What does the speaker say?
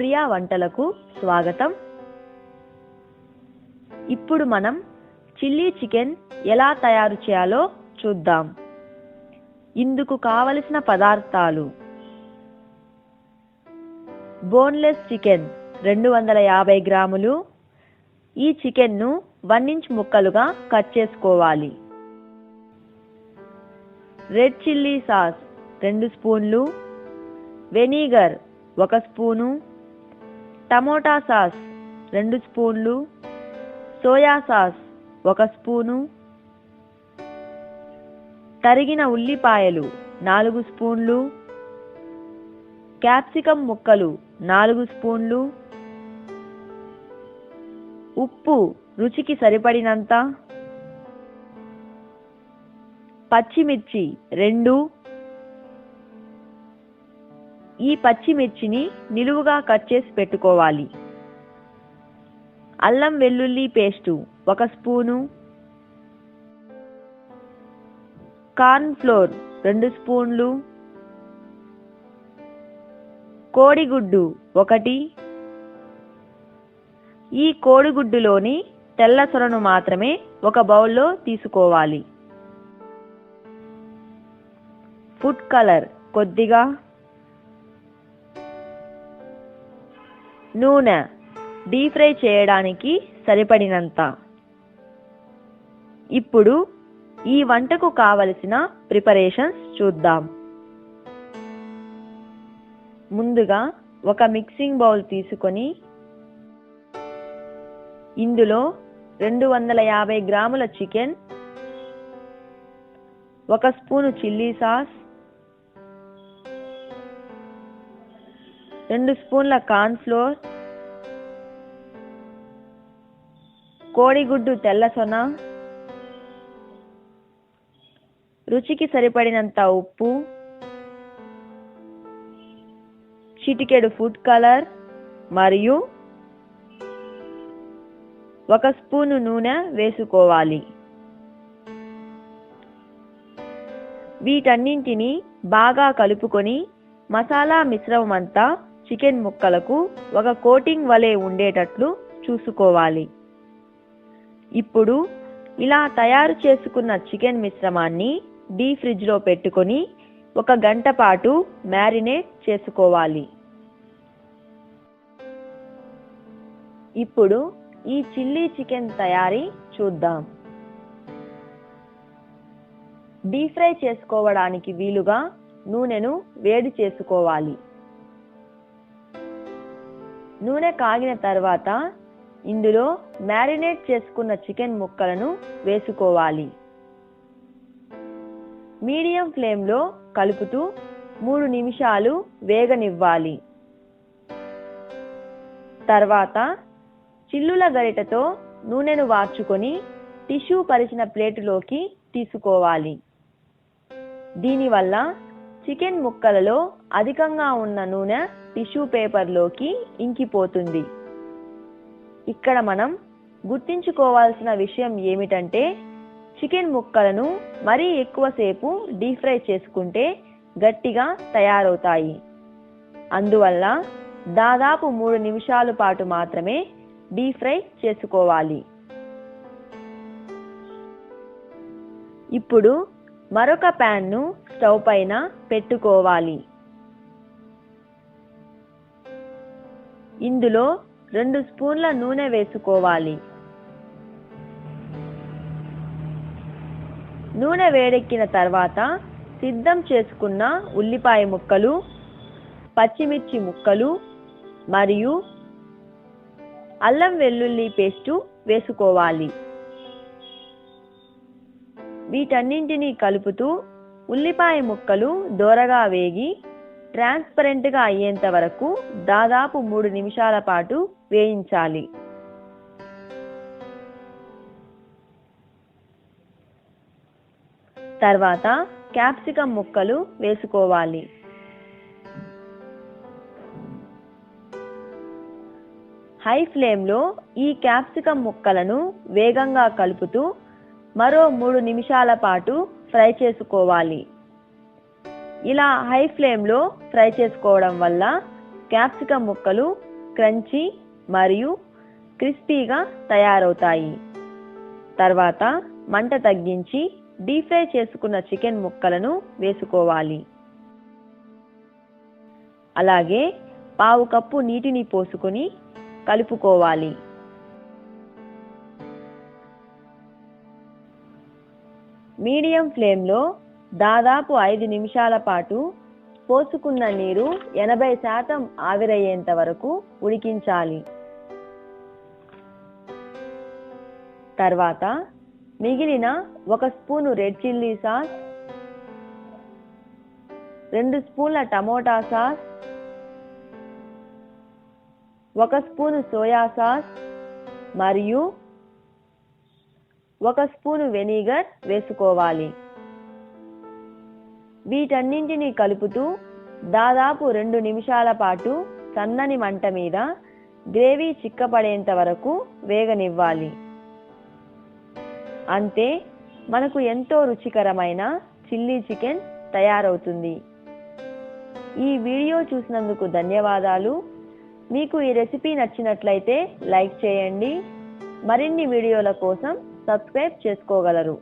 ప్రియా వంటలకు స్వాగతం. ఇప్పుడు మనం చిల్లీ చికెన్ ఎలా తయారు చేయాలో చూద్దాం. ఇందుకు కావలసిన పదార్థాలు. బోన్లెస్ చికెన్ రెండు వందల యాభై గ్రాములు. ఈ చికెన్ను వన్ ఇంచ్ ముక్కలుగా కట్ చేసుకోవాలి. రెడ్ చిల్లీ సాస్ రెండు స్పూన్లు. వెనిగర్ ఒక స్పూను. టమోటా సాస్ రెండు స్పూన్లు సోయా సాస్ ఒక స్పూను తరిగిన ఉల్లిపాయలు నాలుగు స్పూన్లు క్యాప్సికం ముక్కలు నాలుగు స్పూన్లు ఉప్పు రుచికి సరిపడినంత పచ్చిమిర్చి రెండు ఈ పచ్చిమిర్చిని నిలువుగా కట్ చేసి పెట్టుకోవాలి. అల్లం వెల్లుల్లి పేస్టు ఒక స్పూను. కార్న్ ఫ్లోర్ రెండు స్పూన్లు. కోడిగుడ్డు ఒకటి. ఈ కోడిగుడ్డులోని తెల్ల సొరను మాత్రమే ఒక బౌల్లో తీసుకోవాలి. ఫుడ్ కలర్ కొద్దిగా నూనె డీప్ ఫ్రై చేయడానికి సరిపడినంత. ఇప్పుడు ఈ వంటకు కావలసిన ప్రిపరేషన్స్ చూద్దాం. ముందుగా ఒక మిక్సింగ్ బౌల్ తీసుకొని ఇందులో రెండు వందల యాభై గ్రాముల చికెన్ ఒక స్పూను చిల్లీ సాస్ రెండు స్పూన్ల కార్న్ కోడిగుడ్డు తెల్ల సొన రుచికి సరిపడినంత ఉప్పు చిటికెడు ఫుడ్ కలర్ మరియు ఒక స్పూను నూనె వేసుకోవాలి. వీటన్నింటినీ బాగా కలుపుకొని మసాలా మిశ్రమం అంతా చికెన్ ముక్కలకు ఒక కోటింగ్ వలె ఉండేటట్లు చూసుకోవాలి. ఇప్పుడు ఇలా తయారు చేసుకున్న చికెన్ మిశ్రమాన్ని డీ ఫ్రిడ్జ్లో పెట్టుకొని ఒక గంట పాటు మ్యారినేట్ చేసుకోవాలి. ఇప్పుడు ఈ చిల్లీ చికెన్ తయారీ చూద్దాం. డీప్ ఫ్రై చేసుకోవడానికి వీలుగా నూనెను వేడి చేసుకోవాలి. నూనె కాగిన తర్వాత ఇందులో మ్యారినేట్ చేసుకున్న చికెన్ ముక్కలను వేసుకోవాలి. మీడియం ఫ్లేమ్లో కలుపుతూ మూడు నిమిషాలు వేగనివ్వాలి. తర్వాత చిల్లుల గరిటతో నూనెను వార్చుకొని టిష్యూ పరిచిన ప్లేటులోకి తీసుకోవాలి. దీనివల్ల చికెన్ ముక్కలలో అధికంగా ఉన్న నూనె టిష్యూ పేపర్లోకి ఇంకిపోతుంది. ఇక్కడ మనం గుర్తించుకోవాల్సిన విషయం ఏమిటంటే చికెన్ ముక్కలను మరీ ఎక్కువసేపు డీప్ ఫ్రై చేసుకుంటే గట్టిగా తయారవుతాయి. అందువల్ల దాదాపు మూడు నిమిషాల పాటు మాత్రమే డీప్ ఫ్రై చేసుకోవాలి. ఇప్పుడు మరొక ప్యాన్ను స్టవ్ పైన పెట్టుకోవాలి. ఇందులో రెండు స్పూన్ల నూనె వేసుకోవాలి. నూనె వేడెక్కిన తర్వాత సిద్ధం చేసుకున్న ఉల్లిపాయ ముక్కలు పచ్చిమిర్చి ముక్కలు మరియు అల్లం వెల్లుల్లి పేస్టు వేసుకోవాలి. వీటన్నింటినీ కలుపుతూ ఉల్లిపాయ ముక్కలు దోరగా వేగి ట్రాన్స్పరెంట్గా అయ్యేంత వరకు దాదాపు మూడు నిమిషాల పాటు వేయించాలి. తర్వాత క్యాప్సికం ముక్కలు వేసుకోవాలి. హై ఫ్లేమ్లో ఈ క్యాప్సికం ముక్కలను వేగంగా కలుపుతూ మరో మూడు నిమిషాల పాటు ఫ్రై చేసుకోవాలి. ఇలా హై ఫ్లేమ్లో ఫ్రై చేసుకోవడం వల్ల క్యాప్సికం ముక్కలు క్రంచీ మరియు క్రిస్పీగా తయారవుతాయి. తర్వాత మంట తగ్గించి డీప్ ఫ్రై చేసుకున్న చికెన్ ముక్కలను వేసుకోవాలి. అలాగే పావు కప్పు నీటిని పోసుకొని కలుపుకోవాలి. మీడియం ఫ్లేమ్లో దాదాపు ఐదు నిమిషాల పాటు పోసుకున్న నీరు ఎనభై శాతం ఆవిరయ్యేంత వరకు ఉడికించాలి. తర్వాత మిగిలిన ఒక స్పూను రెడ్ చిల్లీ సాస్ రెండు స్పూన్ల టమోటా సాస్ ఒక స్పూను సోయా సాస్ మరియు ఒక స్పూను వెనిగర్ వేసుకోవాలి. వీటన్నింటినీ కలుపుతూ దాదాపు రెండు నిమిషాల పాటు సన్నని మంట మీద గ్రేవీ చిక్కపడేంత వరకు వేగనివ్వాలి. అంతే మనకు ఎంతో రుచికరమైన చిల్లీ చికెన్ తయారవుతుంది. ఈ వీడియో చూసినందుకు ధన్యవాదాలు. మీకు ఈ రెసిపీ నచ్చినట్లయితే లైక్ చేయండి. మరిన్ని వీడియోల కోసం సబ్స్క్రైబ్ చేసుకోగలరు.